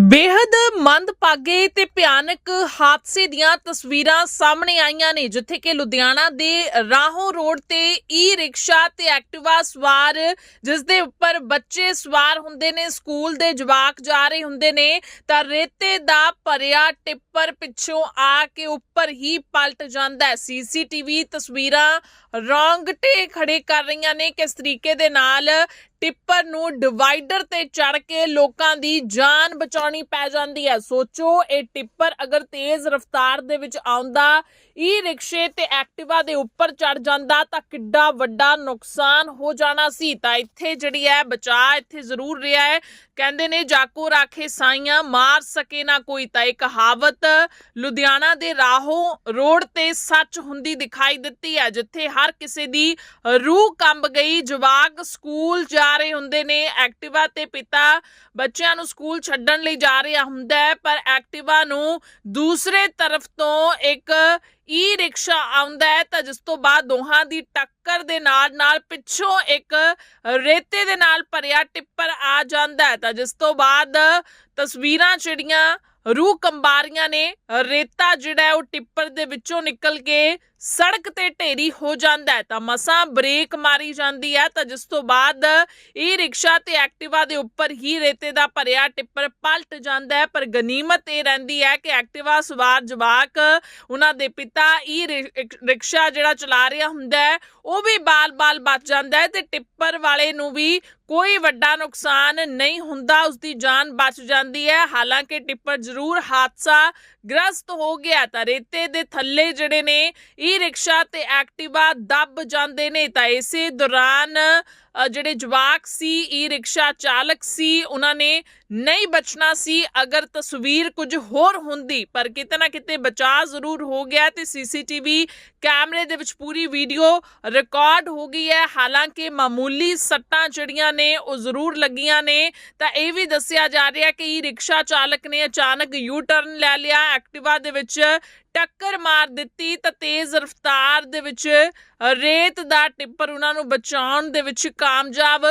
ਬੇहद ਮੰਦਭਾਗੇ ਤੇ ਭਿਆਨਕ ਹਾਦਸੇ ਦੀਆਂ ਤਸਵੀਰਾਂ ਸਾਹਮਣੇ ਆਈਆਂ ਨੇ, ਜਿੱਥੇ ਕਿ ਲੁਧਿਆਣਾ ਦੇ ਰਾਹੋਂ ਰੋਡ ਤੇ ਈ ਰਿਕਸ਼ਾ ਤੇ ਐਕਟਿਵਾ ਸਵਾਰ, ਜਿਸ ਦੇ ਉੱਪਰ ਬੱਚੇ ਸਵਾਰ ਹੁੰਦੇ ਨੇ, ਸਕੂਲ ਦੇ ਜਵਾਕ ਜਾ ਰਹੇ ਹੁੰਦੇ ਨੇ, ਤਾਂ ਰੇਤੇ ਦਾ ਭਰਿਆ ਟਿੱਪਰ ਪਿੱਛੋਂ ਆ ਕੇ ਉੱਪਰ ਹੀ ਪਲਟ ਜਾਂਦਾ ਹੈ। ਸੀਸੀਟੀਵੀ ਤਸਵੀਰਾਂ ਰੌਂਗਟੇ ਖੜੇ ਕਰ ਰਹੀਆਂ ਨੇ ਕਿਸ ਤਰੀਕੇ ਦੇ ਨਾਲ ਟਿੱਪਰ ਨੂੰ ਡਿਵਾਈਡਰ ਤੇ ਚੜ ਕੇ ਲੋਕਾਂ ਦੀ ਜਾਨ ਬਚਾਉਣ ਪੈ ਜਾਂਦੀ ਹੈ। ਸੋਚੋ, ਇਹ ਟਿੱਪਰ ਅਗਰ ਤੇਜ਼ ਰਫ਼ਤਾਰ ਦੇ ਵਿੱਚ ਆਉਂਦਾ ਈ ਰਿਕਸ਼ੇ ਤੇ ਐਕਟਿਵਾ ਦੇ ਉੱਪਰ ਚੜ ਜਾਂਦਾ, ਤਾਂ ਕਿੱਡਾ ਵੱਡਾ ਨੁਕਸਾਨ ਹੋ ਜਾਣਾ ਸੀ। ਤਾਂ ਇੱਥੇ ਜਿਹੜੀ ਹੈ ਬਚਾ ਇੱਥੇ ਜ਼ਰੂਰ ਰਿਹਾ ਹੈ। ਕਹਿੰਦੇ ਨੇ, ਜਾਕੋ ਰਾਖੇ ਸਾਈਆਂ, ਮਾਰ ਸਕੇ ਨਾ ਕੋਈ। ਤਾਂ ਇਹ ਕਹਾਵਤ ਲੁਧਿਆਣਾ ਦੇ ਰਾਹੋਂ ਰੋਡ ਤੇ ਸੱਚ ਹੁੰਦੀ ਦਿਖਾਈ ਦਿੱਤੀ ਹੈ, ਜਿੱਥੇ ਹਰ ਕਿਸੇ ਦੀ ਰੂਹ ਕੰਬ ਗਈ। ਜਵਾਕ ਸਕੂਲ ਜਾ ਰਹੇ ਹੁੰਦੇ ਨੇ, ਐਕਟਿਵਾ ਤੇ ਪਿਤਾ ਬੱਚਿਆਂ ਨੂੰ ਸਕੂਲ ਛੱਡਣ ਲਈ ਜਾ ਰਿਹਾ ਹੁੰਦਾ ਹੈ ਪਰ ਐਕਟਿਵਾ ਨੂੰ ਦੂਸਰੇ ਤਰਫ ਤੋਂ ਇੱਕ ਈ ਰਿਕਸ਼ਾ ਆਉਂਦਾ ਹੈ ਤਾਂ ਜਿਸ ਤੋਂ ਬਾਅਦ ਦੋਹਾਂ ਦੀ ਟੱਕਰ ਦੇ ਨਾਲ ਨਾਲ ਪਿੱਛੋਂ ਇੱਕ ਰੇਤੇ ਦੇ ਨਾਲ ਭਰਿਆ ਟਿੱਪਰ ਆ ਜਾਂਦਾ ਹੈ ਤਾਂ ਜਿਸ ਤੋਂ ਬਾਅਦ ਤਸਵੀਰਾਂ ਜਿਹੜੀਆਂ ਰੂਹ ਕੰਬਾਰੀਆਂ ਨੇ, ਰੇਤਾ ਜਿਹੜਾ ਹੈ ਉਹ ਟਿੱਪਰ ਦੇ ਵਿੱਚੋਂ ਨਿਕਲ ਕੇ ਸੜਕ ਤੇ ਢੇਰੀ ਹੋ ਜਾਂਦਾ ਹੈ, ਤਾਂ ਮਸਾਂ ਬ੍ਰੇਕ ਮਾਰੀ ਜਾਂਦੀ ਹੈ, ਤਾਂ ਜਿਸ ਤੋਂ ਬਾਅਦ ਇਹ ਰਿਕਸ਼ਾ ਤੇ ਐਕਟਿਵਾ ਦੇ ਉੱਪਰ ਹੀ ਰੇਤੇ ਦਾ ਭਰਿਆ ਟਿੱਪਰ ਪਲਟ ਜਾਂਦਾ ਹੈ, ਪਰ ਗਨੀਮਤ ਇਹ ਰਹਿੰਦੀ ਹੈ ਕਿ ਐਕਟਿਵਾ ਸਵਾਰ ਜਵਾਕ, ਉਹਨਾਂ ਦੇ ਪਿਤਾ ਇਹ ਰਿਕਸ਼ਾ ਜਿਹੜਾ ਚਲਾ ਰਿਹਾ ਹੁੰਦਾ ਹੈ, ਉਹ ਵੀ ਬਾਲ-ਬਾਲ ਬਚ ਜਾਂਦਾ ਹੈ ਤੇ ਟਿੱਪਰ ਵਾਲੇ ਨੂੰ ਵੀ ਕੋਈ ਵੱਡਾ ਨੁਕਸਾਨ ਨਹੀਂ ਹੁੰਦਾ ਉਸ ਦੀ ਜਾਨ ਬਚ ਜਾਂਦੀ ਹੈ। ਹਾਲਾਂਕਿ ਟਿੱਪਰ ਜ਼ਰੂਰ ਹਾਦਸਾ ਗ੍ਰਸਤ ਹੋ ਗਿਆ ਤਾਂ ਰੇਤੇ ਦੇ ਥੱਲੇ ਜਿਹੜੇ ਨੇ ਈ ਰਿਕਸ਼ਾ ਤੇ ਐਕਟਿਵਾ ਦੱਬ ਜਾਂਦੇ ਨੇ। ਤਾਂ ਇਸੇ ਦੌਰਾਨ ਜਿਹੜੇ ਜਵਾਕ ਸੀ ਈ ਰਿਕਸ਼ਾ ਚਾਲਕ ਸੀ, ਉਹਨਾਂ ਨੇ ਨਹੀਂ ਬਚਣਾ ਸੀ, ਅਗਰ ਤਸਵੀਰ ਕੁਝ ਹੋਰ ਹੁੰਦੀ, ਪਰ ਕਿਤੇ ਨਾ ਕਿਤੇ ਬਚਾਅ ਜ਼ਰੂਰ ਹੋ ਗਿਆ ਤੇ ਸੀਸੀਟੀਵੀ ਕੈਮਰੇ ਦੇ ਵਿੱਚ ਪੂਰੀ ਵੀਡੀਓ ਰਿਕਾਰਡ ਹੋ ਗਈ ਹੈ। ਹਾਲਾਂਕਿ ਮਾਮੂਲੀ ਸੱਟਾਂ ਜਿਹੜੀਆਂ ਨੇ, ਉਹ ਜ਼ਰੂਰ ਲੱਗੀਆਂ ਨੇ। ਤਾਂ ਇਹ ਵੀ ਦੱਸਿਆ ਜਾ ਰਿਹਾ ਕਿ ਈ ਰਿਕਸ਼ਾ ਚਾਲਕ ਨੇ ਅਚਾਨਕ ਯੂ ਟਰਨ ਲੈ ਲਿਆ, ਐਕਟਿਵਾ ਦੇ ਵਿੱਚ ਟੱਕਰ ਮਾਰ ਦਿੱਤੀ ਤਾਂ ਤੇਜ਼ ਰਫ਼ਤਾਰ ਦੇ ਵਿੱਚ ਰੇਤ ਦਾ ਟਿੱਪਰ ਉਹਨਾਂ ਨੂੰ ਬਚਾਉਣ ਦੇ ਵਿੱਚ ਕਾਮਯਾਬ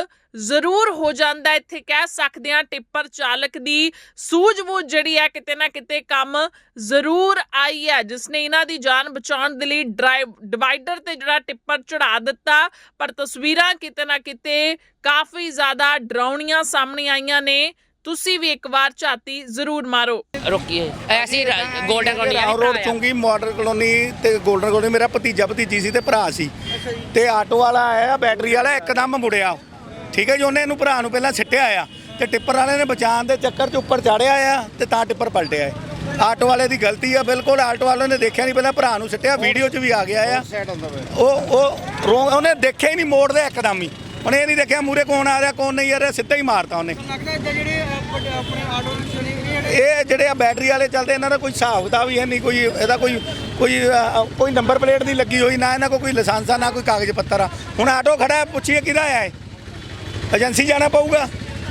ਜ਼ਰੂਰ ਹੋ ਜਾਂਦਾ। ਇੱਥੇ ਕਹਿ ਸਕਦੇ ਹਾਂ ਟਿੱਪਰ ਚਾਲਕ ਦੀ ਸੂਝ-ਬੂਝ ਜਿਹੜੀ ਹੈ ਕਿਤੇ ਨਾ ਕਿਤੇ ਕੰਮ ਜ਼ਰੂਰ ਆਈ ਹੈ। ਜਿਸ ਨੇ ਇਹਨਾਂ ਦੀ ਜਾਨ ਬਚਾਉਣ ਦੇ ਲਈ ਡਰਾਈਵ ਡਿਵਾਈਡਰ ਤੇ ਜਿਹੜਾ ਟਿੱਪਰ ਚੜਾ ਦਿੱਤਾ ਪਰ ਤਸਵੀਰਾਂ ਕਿਤੇ ਨਾ ਕਿਤੇ ਕਾਫੀ ਜ਼ਿਆਦਾ ਡਰਾਉਣੀਆਂ ਸਾਹਮਣੇ ਆਈਆਂ ਨੇ। ਤੁਸੀਂ ਵੀ ਇੱਕ ਵਾਰ ਝਾਤੀ ਜ਼ਰੂਰ ਮਾਰੋ। ਰੋਕੀਏ। ਐਸੀ ਗੋਲਡਨ ਕਲੋਨੀ ਰਾਓ ਰੋਡ ਚੁੰਗੀ ਮਾਡਲ ਕਲੋਨੀ ਤੇ 골ਡਨ ਕਲੋਨੀ ਮੇਰਾ ਭਤੀਜਾ ਭਤੀਜੀ ਸੀ ਤੇ ਭਰਾ ਸੀ। ਤੇ ਆਟੋ ਵਾਲਾ ਆਇਆ ਬੈਟਰੀ ਵਾਲਾ ਇੱਕਦਮ ਮੁੜਿਆ। ਠੀਕ ਹੈ ਜੀ ਉਹਨੇ ਇਹਨੂੰ ਭਰਾ ਨੂੰ ਪਹਿਲਾਂ ਸਿੱਟਿਆ ਆ ਤੇ ਟਿੱਪਰ ਵਾਲੇ ਨੇ ਬਚਾਉਣ ਦੇ ਚੱਕਰ 'ਚ ਉੱਪਰ ਚਾੜਿਆ ਆ ਤੇ ਤਾਂ ਟਿੱਪਰ ਪਲਟਿਆ ਹੈ ਆਟੋ ਵਾਲੇ ਦੀ ਗਲਤੀ ਆ ਬਿਲਕੁਲ ਆਟੋ ਵਾਲੇ ਨੇ ਦੇਖਿਆ ਨਹੀਂ ਪਹਿਲਾਂ ਭਰਾ ਨੂੰ ਸਿੱਟਿਆ ਵੀਡੀਓ 'ਚ ਵੀ ਆ ਗਿਆ ਆ। ਉਹ ਉਹ ਉਹਨੇ ਦੇਖਿਆ ਹੀ ਨਹੀਂ ਮੋੜਦੇ ਇੱਕਦਮ ਹੀ। ਉਹਨੇ ਇਹ ਨਹੀਂ ਦੇਖਿਆ ਮੂਰੇ ਕੌਣ ਆ ਰਿਹਾ ਕੌਣ ਨਹੀਂ ਆ ਰਿਹਾ ਸਿੱਧਾ ਹੀ ਮਾਰਤਾ ਉਹਨੇ। ਲੱਗਦਾ ਏਦਾਂ ਜਿਹੜੇ ਅਹ, ਵੱਡੇ ਆਪਣੇ ਆਟੋ ਰਿਕਸ਼ੇ ਨੇ ਇਹ ਜਿਹੜੇ ਇਹ ਜਿਹੜੇ ਆ ਬੈਟਰੀ ਵਾਲੇ ਚੱਲਦੇ ਇਹਨਾਂ ਦਾ ਕੋਈ ਹਿਸਾਬ ਕਿਤਾਬ ਹੀ ਹੈ ਨਹੀਂ ਕੋਈ ਇਹਦਾ ਕੋਈ ਕੋਈ ਕੋਈ ਨੰਬਰ ਪਲੇਟ ਨਹੀਂ ਲੱਗੀ ਹੋਈ ਨਾ ਇਹਨਾਂ ਕੋਲ ਕੋਈ ਲਾਇਸੈਂਸ ਆ ਨਾ ਕੋਈ ਕਾਗਜ਼ ਪੱਤਰ ਆ। ਹੁਣ ਆਟੋ ਖੜਾ ਪੁੱਛੀਏ ਕਿਹਦਾ ਆਇਆ ਹੈ ਏਜੰਸੀ ਜਾਣਾ ਪਊਗਾ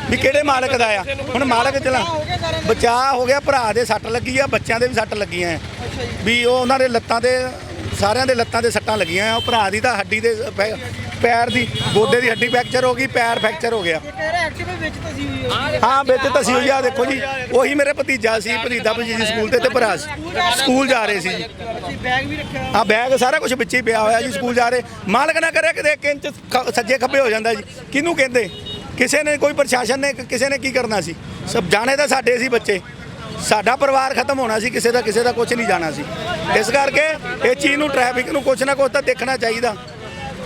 ਵੀ ਕਿਹੜੇ ਮਾਲਕ ਦਾ ਆ। ਹੁਣ ਮਾਲਕ ਚਲਾ। ਹੋ ਬਚਾਅ ਹੋ ਗਿਆ ਭਰਾ ਦੇ ਸੱਟ ਲੱਗੀ ਆ, ਬੱਚਿਆਂ ਦੇ ਵੀ ਸੱਟ ਲੱਗੀਆਂ ਆ। ਵੀ ਉਹ ਉਹਨਾਂ ਦੇ ਲੱਤਾਂ ਦੇ, ਸਾਰਿਆਂ ਦੇ ਲੱਤਾਂ ਦੇ ਸੱਟਾਂ ਲੱਗੀਆਂ ਆ। ਉਹ ਭਰਾ ਦੀ ਤਾਂ ਹੱਡੀ ਦੇ ਪੈਰ ਦੀ ਗੋਡੇ ਦੀ ਹੱਡੀ ਫ੍ਰੈਕਚਰ ਹੋ ਗਈ ਪੈਰ ਫ੍ਰੈਕਚਰ ਹੋ ਗਿਆ। ਹੈ ਵਿੱਚ ਤਸੀ ਹੋਈ ਆ ਦੇਖੋ ਜੀ ਉਹੀ ਮੇਰੇ ਭਤੀਜਾ ਸੀ ਭਤੀਜਾ ਭਤੀਜੀ ਸਕੂਲ ਤੇ ਤੇ ਭਰਾ ਸੀ। ਸਕੂਲ ਜਾ ਰਹੇ ਸੀ ਜੀ। ਤੁਸੀਂ ਬੈਗ ਵੀ ਰੱਖਿਆ ਆ ਬੈਗ ਸਾਰਾ ਕੁਝ ਵਿੱਚ ਹੀ ਪਿਆ ਹੋਇਆ ਜੀ ਸਕੂਲ ਜਾ ਰਹੇ। ਮਾਲਕ ਨਾ ਕਰਿਆ ਕਿਤੇ ਖ- ਸੱਜੇ ਖੱਬੇ ਹੋ ਜਾਂਦਾ ਜੀ। ਕਿਹਨੂੰ ਕਹਿੰਦੇ? ਕਿਸੇ ਨੇ ਕੋਈ ਪ੍ਰਸ਼ਾਸਨ ਨੇ ਕਿਸੇ ਨੇ ਕੀ ਕਰਨਾ ਸੀ? ਸਭ ਜਾਣੇ ਤਾਂ ਸਾਡੇ ਸੀ ਬੱਚੇ। ਸਾਡਾ ਪਰਿਵਾਰ ਖਤਮ ਹੋਣਾ ਸੀ ਕਿਸੇ ਦਾ ਕਿਸੇ ਦਾ ਕੁਝ ਨਹੀਂ ਜਾਣਾ ਸੀ। ਇਸ ਕਰਕੇ ਇਹ ਚੀਜ਼ ਨੂੰ ਟ੍ਰੈਫਿਕ ਨੂੰ ਕੁਝ ਨਾ ਕੁਝ ਤਾਂ ਦੇਖਣਾ ਚਾਹੀਦਾ।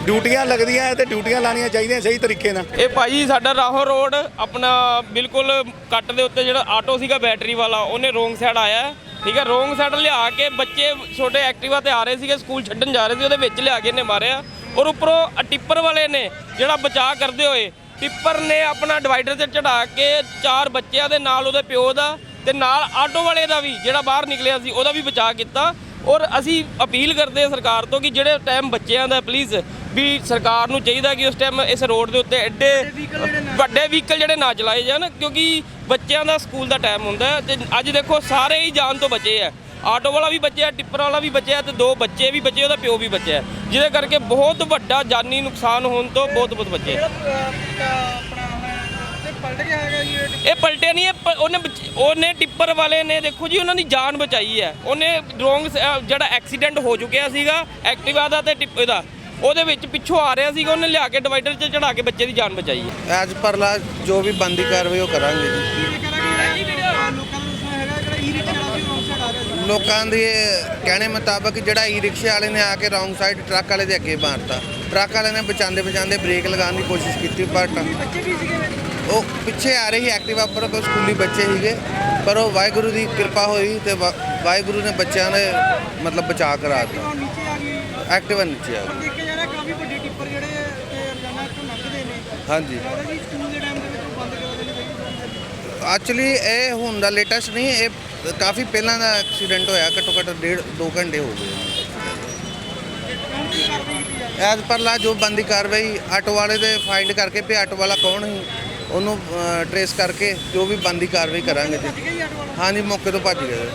ਡਿਊਟੀਆਂ ਲੱਗਦੀਆਂ ਹੈ ਤੇ ਡਿਊਟੀਆਂ ਲਾਣੀਆਂ ਚਾਹੀਦੀਆਂ ਸਹੀ ਤਰੀਕੇ ਨਾਲ। ਇਹ ਭਾਜੀ ਸਾਡਾ ਰਾਹੋਂ ਰੋਡ, ਆਪਣਾ ਬਿਲਕੁਲ ਕੱਟ ਦੇ ਉੱਤੇ ਜਿਹੜਾ ਆਟੋ ਸੀਗਾ ਬੈਟਰੀ ਵਾਲਾ, ਉਹਨੇ ਰੋਂਗ ਸਾਈਡ ਆਇਆ ਠੀਕ ਹੈ, ਰੋਂਗ ਸਾਈਡ ਲਿਆ ਕੇ ਬੱਚੇ ਛੋਟੇ ਐਕਟਿਵਾ ਤੇ ਆ ਰਹੇ ਸੀਗੇ, ਸਕੂਲ ਛੱਡਣ ਜਾ ਰਹੇ ਸੀ, ਉਹਦੇ ਵਿੱਚ ਲਿਆ ਕੇ ਇਹਨੇ ਮਾਰਿਆ। ਔਰ ਉੱਪਰੋਂ ਟਿੱਪਰ ਵਾਲੇ ਨੇ ਜਿਹੜਾ ਬਚਾਅ ਕਰਦੇ ਹੋਏ, ਟਿੱਪਰ ਨੇ ਆਪਣਾ ਡਿਵਾਈਡਰ ਤੇ ਚੜਾ ਕੇ ਚਾਰ ਬੱਚਿਆਂ ਦੇ ਨਾਲ ਉਹਦੇ ਪਿਓ ਦਾ ਤੇ ਨਾਲ ਆਟੋ ਵਾਲੇ ਦਾ ਵੀ, ਜਿਹੜਾ ਬਾਹਰ ਨਿਕਲਿਆ ਸੀ, ਉਹਦਾ ਵੀ ਬਚਾਅ ਕੀਤਾ। ਔਰ ਅਸੀਂ ਅਪੀਲ ਕਰਦੇ ਹਾਂ ਸਰਕਾਰ ਤੋਂ ਕਿ ਜਿਹੜੇ ਟਾਈਮ ਬੱਚਿਆਂ ਦਾ ਪਲੀਜ਼ ਵੀ ਸਰਕਾਰ ਨੂੰ ਚਾਹੀਦਾ ਕਿ ਉਸ ਟਾਈਮ ਇਸ ਰੋਡ ਦੇ ਉੱਤੇ ਐਡੇ ਵੱਡੇ ਵਹੀਕਲ ਜਿਹੜੇ ਨਾ ਚਲਾਏ ਜਾਣ ਕਿਉਂਕਿ ਬੱਚਿਆਂ ਦਾ ਸਕੂਲ ਦਾ ਟਾਈਮ ਹੁੰਦਾ ਤੇ ਅੱਜ ਦੇਖੋ ਸਾਰੇ ਹੀ ਜਾਨ ਤੋਂ ਬਚੇ ਆ। ਆਟੋ ਵਾਲਾ ਵੀ ਬਚਿਆ ਟਿੱਪਰ ਵਾਲਾ ਵੀ ਬਚਿਆ ਤੇ ਦੋ ਬੱਚੇ ਵੀ ਬਚੇ ਉਹਦਾ ਪਿਓ ਵੀ ਬਚਿਆ। ਜਿਹਦੇ ਕਰਕੇ ਬਹੁਤ ਵੱਡਾ ਜਾਨੀ ਨੁਕਸਾਨ ਹੋਣ ਤੋਂ ਬਹੁਤ ਬਹੁਤ ਬਚੇ ਪਲਟ ਇਹ ਪਲਟਿਆ ਨਹੀਂ ਇਹ ਉਹਨੇ ਉਹਨੇ ਟਿੱਪਰ ਵਾਲੇ ਨੇ ਦੇਖੋ ਜੀ ਉਹਨਾਂ ਦੀ ਜਾਨ ਬਚਾਈ ਹੈ। ਉਹਨੇ ਰੋਂਗ ਜਿਹੜਾ ਐਕਸੀਡੈਂਟ ਹੋ ਚੁੱਕਿਆ ਸੀਗਾ ਐਕਟਿਵਾ ਦਾ ਤੇ ਟਿੱਪਰ ਦਾ। ਉਹਦੇ ਵਿੱਚ ਪਿੱਛੋਂ ਆ ਰਿਹਾ ਸੀਗਾ, ਉਹਨੇ ਲਿਆ ਕੇ ਡਿਵਾਈਡਰ 'ਚ ਚੜਾ ਕੇ ਬੱਚੇ ਦੀ ਜਾਨ ਬਚਾਈ ਹੈ। ਐਜ ਪਰ ਲਾ ਜੋ ਵੀ ਬੰਦੀ ਕਾਰਵਾਈ ਉਹ ਕਰਾਂਗੇ ਜੀ। ਲੋਕਾਂ ਦੇ ਕਹਿਣੇ ਮੁਤਾਬਕ ਜਿਹੜਾ ਈ ਰਿਕਸ਼ੇ ਵਾਲੇ ਨੇ ਆ ਕੇ ਰੌਂਗ ਸਾਈਡ ਟਰੱਕ ਵਾਲੇ ਦੇ ਅੱਗੇ ਮਾਰਤਾ। ਟਰੱਕ ਵਾਲੇ ਨੇ ਬਚਾਉਂਦੇ ਬਚਾਉਂਦੇ ਬ੍ਰੇਕ ਲਗਾਉਣ ਦੀ ਕੋਸ਼ਿਸ਼ ਕੀਤੀ, ਪਰ ਉਹ ਪਿੱਛੇ ਆ ਰਹੀ ਐਕਟਿਵਾ ਪਰ ਕੋਈ ਸਕੂਲੀ ਬੱਚੇ ਸੀਗੇ, ਪਰ ਉਹ ਵਾਹਿਗੁਰੂ ਦੀ ਕਿਰਪਾ ਹੋਈ ਤੇ ਵਾ- ਵਾਹਿਗੁਰੂ ਨੇ ਬੱਚਿਆਂ ਨੇ ਮਤਲਬ ਬਚਾ ਕਰਾ ਦਿੱਤਾ। ਐਕਟਿਵਾ ਨੀਚੇ ਆ ਗਈ ਦੇਖਿਆ ਜਾ ਰਿਹਾ ਕਾਫੀ ਵੱਡੇ ਟਿੱਪਰ ਜਿਹੜੇ ਤੇ ਰੋਜ਼ਾਨਾ ਇੱਥੋਂ ਲੰਘਦੇ ਨੇ ਹਾਂਜੀ। ਲੱਗਦਾ ਜੀ ਸਕੂਲ ਦੇ ਟਾਈਮ ਦੇ ਵਿੱਚ ਉਹ ਬੰਦ ਕਰਵਾ ਦੇਣੀ ਚਾਹੀਦੀ ਐਕਚੁਅਲੀ ਇਹ ਹੁਣ ਦਾ ਲੇਟੈਸਟ ਨਹੀਂ, ਇਹ ਕਾਫੀ ਪਹਿਲਾਂ ਦਾ ਐਕਸੀਡੈਂਟ ਹੋਇਆ, ਘੱਟੋ ਘੱਟ ਡੇਢ 2 ਘੰਟੇ ਹੋ ਗਏ। ਹੁਣ ਕੀ ਕਾਰਵਾਈ ਕੀਤੀ ਜਾਵੇ ਐਜ਼ ਪਰ ਲਾ ਜੋ ਬੰਦੀ ਕਾਰਵਾਈ, ਆਟੋ ਵਾਲੇ ਦੇ ਫਾਈਂਡ ਕਰਕੇ ਵੀ ਆਟੋ ਵਾਲਾ ਕੌਣ ਸੀ, ਉਹਨੂੰ ਟਰੇਸ ਕਰਕੇ ਜੋ ਵੀ ਬੰਦੀ ਕਾਰਵਾਈ ਕਰਾਂਗੇ ਜੀ। ਠੀਕ ਹੈ ਜੀ ਆਟੋ ਵਾਲਾ ਹਾਂਜੀ, ਮੌਕੇ ਤੋਂ ਭੱਜ ਗਏ।